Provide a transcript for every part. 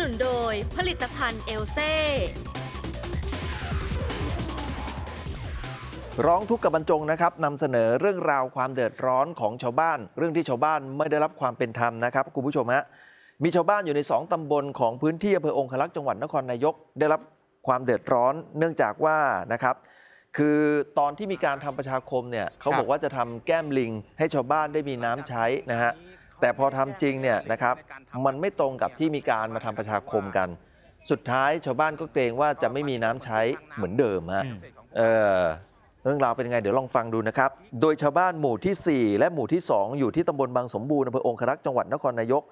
นุนโดยผลิตภัณฑ์เอลเซ่ร้องทุกข์กับบรรจงนะครับนำเสนอเรื่องราวความเดือดร้อนของชาวบ้าน เรื่องที่ชาวบ้านไม่ได้รับความเป็นธรรมนะครับคุณผู้ชมฮะมีชาวบ้านอยู่ใน 2 ตำบลของพื้นที่อำเภอองคลักษ์จังหวัดนครนายก ได้รับความเดือดร้อนเนื่องจากว่านะครับคือตอนที่มีการทำประชาคมเนี่ยเขาบอกว่าจะทำแก้มลิงให้ชาวบ้านได้มีน้ำใช้นะฮะ แต่พอทำจริงเนี่ยนะครับมันไม่ตรงกับที่มีการมาทำประชาคมกัน สุดท้ายชาวบ้านก็เกรงว่าจะไม่มีน้ำใช้เหมือนเดิมฮะเออเรื่องราวเป็นยังไงเดี๋ยวลองฟังดูนะครับ โดยชาวบ้านหมู่ทีสี่ 4 และหมู่ที่ 2 อยู่ที่ตำบลบางสมบูรณ์อำเภอองครักษ์จังหวัดนครนายก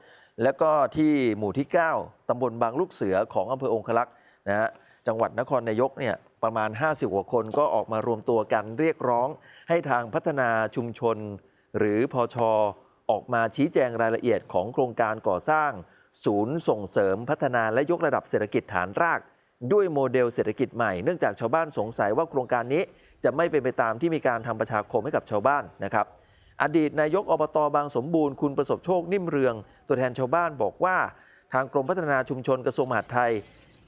และก็ที่หมู่ที่ 9ตำบลบางลูกเสือของอำเภอองครักษ์นะฮะจังหวัดนครนายกเนี่ยประมาณ 50กว่าคนก็ออกมารวมตัวกันเรียกร้องให้ทางพัฒนาชุมชน หรือพอช ออกมาชี้แจงรายละเอียดของโครงการก่อสร้าง ศูนย์ส่งเสริมพัฒนาและยกระดับเศรษฐกิจฐานราก ด้วยโมเดลเศรษฐกิจใหม่เนื่องจากชาวบ้านสงสัยว่าโครงการนี้จะไม่เป็นไปตามที่มีการทำประชาคมให้กับชาวบ้านนะครับ อดีตนายกอบตบางสมบูรณ์คุณประสบโชคนิ่มเรือง ตัวแทนชาวบ้านบอกว่า ทางกรมพัฒนาชุมชนกระทรวงมหาดไทย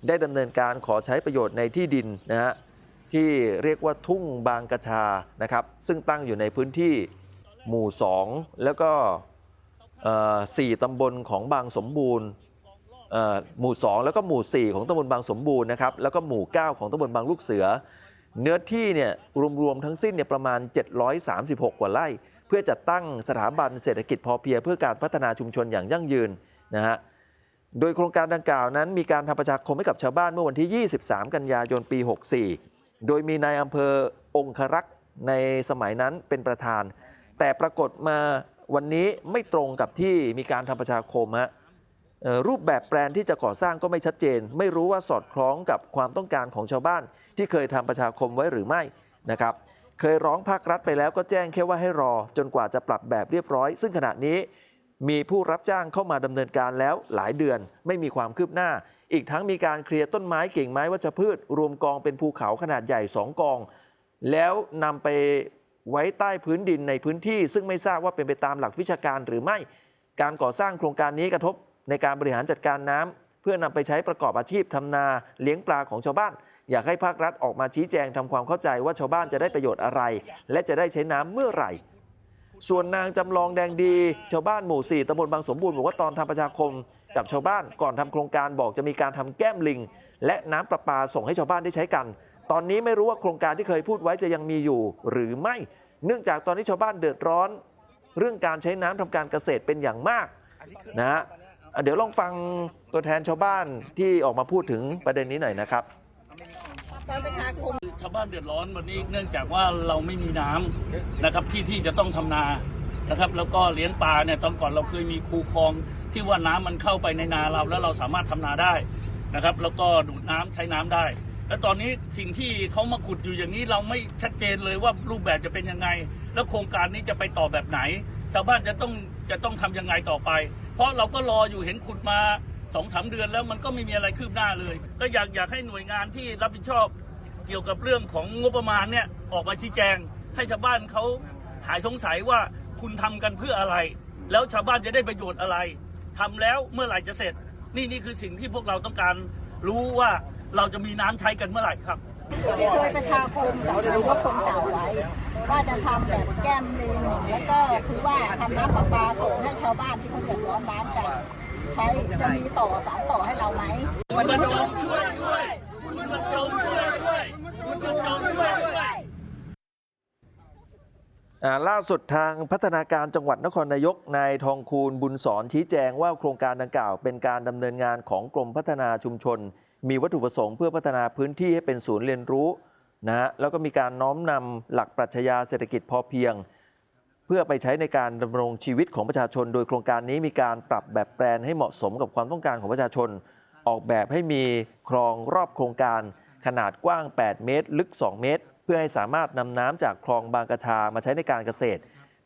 ได้ดำเนินการขอใช้ประโยชน์ในที่ดินนะฮะที่เรียกว่าทุ่งบางกระชานะครับซึ่งตั้งอยู่ในพื้นที่ หมู่ 2 แล้วก็สี่ตำบลของบางสมบูรณ์หมู่ 2 แล้วก็หมู่ 4 ของตำบลบางสมบูรณ์นะครับแล้วก็หมู่ 9 ของตำบลบางลูกเสือ เนื้อที่เนี่ยรวมๆทั้งสิ้นเนี่ยประมาณ 736 กว่าไร่ เพื่อจัดตั้งสถาบันเศรษฐกิจพอเพียงเพื่อการพัฒนาชุมชนอย่างยั่งยืนนะฮะโดยโครงการดังกล่าวนั้น มีการทำประชาคมให้กับชาวบ้านเมื่อวันที่ 23 กันยายนปี 64 โดยมีนายอำเภอองครักษ์ในสมัยนั้นเป็นประธาน แต่ปรากฏมาวันนี้ไม่ตรงกับที่มีการทำประชาคมฮะรูปแบบแปลนที่จะก่อสร้างก็ไม่ชัดเจน ไม่รู้ว่าสอดคล้องกับความต้องการของชาวบ้าน ที่เคยทำประชาคมไว้หรือไม่นะครับเคยร้องภาครัฐไปแล้วก็แจ้งแค่ว่าให้รอ จนกว่าจะปรับแบบเรียบร้อย ซึ่งขณะนี้มีผู้รับจ้างเข้ามาดำเนินการแล้วหลายเดือนไม่มีความคืบหน้า อีกทั้งมีการเคลียร์ต้นไม้กิ่งไม้วัชพืช รวมกองเป็นภูเขาขนาดใหญ่สองกอง แล้วนำไป ไว้ใต้พื้นดินในพื้นที่ ซึ่งไม่ทราบว่าเป็นไปตามหลักวิชาการหรือไม่ การก่อสร้างโครงการนี้กระทบในการบริหารจัดการน้ำเพื่อนำไปใช้ประกอบอาชีพทำนาเลี้ยงปลาของชาวบ้าน อยากให้ภาครัฐออกมาชี้แจงทำความเข้าใจว่าชาวบ้านจะได้ประโยชน์อะไร และจะได้ใช้น้ำเมื่อไหร่ ส่วนนางจำลองแดงดี ชาวบ้านหมู่4ตำบลบางสมบูรณ์บอกว่าตอนทำประชาคมกับชาวบ้านก่อนทำโครงการบอกจะมีการทำแก้มลิง และน้ำประปาส่งให้ชาวบ้านได้ใช้กัน ตอนนี้ไม่รู้ว่าโครงการที่เคยพูดไว้จะยังมีอยู่หรือไม่ เนื่องจากตอนนี้ชาวบ้านเดือดร้อน เรื่องการใช้น้ำทำการเกษตรเป็นอย่างมากนะฮะอะเดี๋ยวลองฟังตัวแทนชาวบ้านที่ออกมาพูดถึงประเด็นนี้หน่อยนะครับตอนประชาคมชาวบ้านเดือดร้อนวันนี้เนื่องจากว่าเราไม่มีน้ำนะครับที่ที่จะต้องทำนานะครับ แล้วก็เลี้ยงปลาเนี่ยตอนก่อนเราเคยมีคูคลองที่ว่าน้ำมันเข้าไปในนาเราแล้วเราสามารถทำนาได้นะครับ แล้วก็ดูดน้ำใช้น้ำได้ แล้วตอนนี้สิ่งที่เขามาขุดอยู่อย่างนี้เราไม่ชัดเจนเลยว่ารูปแบบจะเป็นยังไง แล้วโครงการนี้จะไปต่อแบบไหน ชาวบ้านจะต้องจะต้องทำยังไงต่อไป เพราะเราก็รออยู่เห็นขุดมาสองสามเดือนแล้วมันก็ไม่มีอะไรคืบหน้าเลย ก็อยากอยากให้หน่วยงานที่รับผิดชอบเกี่ยวกับเรื่องของงบประมาณเนี่ยออกมาชี้แจง ให้ชาวบ้านเขาหายสงสัยว่าคุณทำกันเพื่ออะไร แล้วชาวบ้านจะได้ประโยชน์อะไรทำแล้วเมื่อไหร่จะเสร็จ นี่นี่คือสิ่งที่พวกเราต้องการรู้ว่า เราจะมีน้ำใช้กันเมื่อไหร่ครับที่เคยประชาคมกับทางพระคนเก่าไว้ ว่าจะทำแบบแก้มลิงแล้วก็คือว่าทำน้ำประปาส่งให้ชาวบ้านที่เขาเดือดร้อนน้ำกัน ใช้จะมีต่อสารต่อให้เราไหมคุณบรรจงช่วยด้วยคุณบรรจงช่วยด้วยคุณบรรจงช่วยด้วยอ่า ล่าสุดทางพัฒนาการจังหวัดนครนายกนายทองคูณบุญสอนชี้แจงว่าโครงการดังกล่าวเป็นการดำเนินงานของกรมพัฒนาชุมชน มีวัตถุประสงค์เพื่อพัฒนาพื้นที่ให้เป็นศูนย์เรียนรู้นะฮะแล้วก็มีการน้อมนำหลักปรัชญาเศรษฐกิจพอเพียง เพื่อไปใช้ในการดำรงชีวิตของประชาชน โดยโครงการนี้มีการปรับแบบแปลนให้เหมาะสมกับความต้องการของประชาชน ออกแบบให้มีคลองรอบโครงการขนาดกว้าง 8 เมตร ลึก 2 เมตร เพื่อให้สามารถนำน้ำจากคลองบางกระชามาใช้ในการเกษตร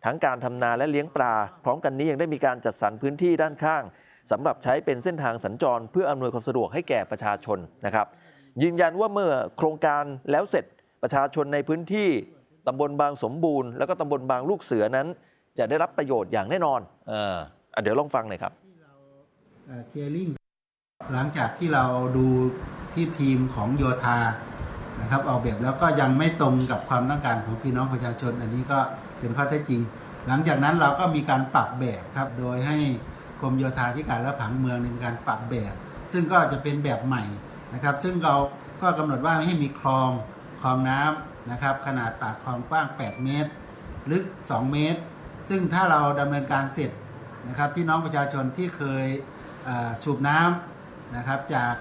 ทั้งการทำนาและเลี้ยงปลา พร้อมกันนี้ยังได้มีการจัดสรรพื้นที่ด้านข้างสำหรับใช้เป็นเส้นทางสัญจร เพื่ออำนวยความสะดวกให้แก่ประชาชนนะครับ ยืนยันว่าเมื่อโครงการแล้วเสร็จประชาชนในพื้นที่ตำบลบางสมบูรณ์ แล้วก็ตำบลบางลูกเสือนั้น จะได้รับประโยชน์อย่างแน่นอนเออเดี๋ยวลองฟังหน่อยครับเคลียริงหลังจากที่เราดูที่ทีมของโยธา นะครับออกแบบแล้วก็ยังไม่ตรงกับความต้องการของพี่น้องประชาชน อันนี้ก็เป็นข้อเท็จจริง หลังจากนั้นเราก็มีการปรับแบบครับโดยให้กรมโยธาธิการและผังเมืองมีการปรับแบบ ซึ่งก็จะเป็นแบบใหม่นะครับ ซึ่งเราก็กำหนดว่าให้มีคลองคลองน้ำนะครับ ขนาดปากคลองกว้าง 8 เมตร ลึก 2 เมตร ซึ่งถ้าเราดำเนินการเสร็จนะครับพี่น้องประชาชนที่เคยสูบน้ำนะครับจาก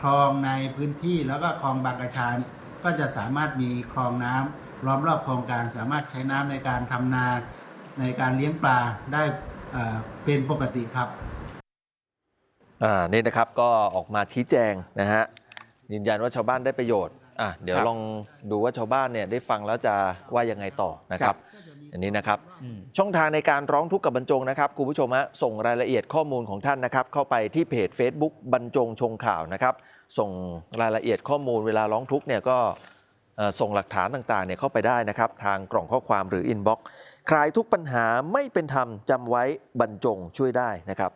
คลองในพื้นที่แล้วก็คลองบางกระชาเนี่ย ก็จะสามารถมีคลองน้ำล้อมรอบโครงการสามารถใช้น้ำในการทำนาในการเลี้ยงปลาได้เอ่อเป็นปกติครับอ่านี่นะครับก็ออกมาชี้แจงนะฮะยืนยันว่าชาวบ้านได้ประโยชน์อะเดี๋ยวครับลองดูว่าชาวบ้านเนี่ยได้ฟังแล้วจะว่ายังไงต่อนะครับอันนี้นะครับอืมช่องทางในการร้องทุกข์กับบรรจงนะครับคุณผู้ชมฮะส่งรายละเอียดข้อมูลของท่านนะครับ เข้าไปที่เพจ Facebook บรรจงชงข่าวนะครับส่งรายละเอียดข้อมูลเวลาร้องทุกข์เนี่ยก็ส่งหลักฐานต่างๆเนี่ยเข้าไปได้นะครับ ทางกล่องข้อความหรืออินบ็อกซ์คลายทุกปัญหาไม่เป็นธรรมจำไว้บรรจงช่วยได้นะครับ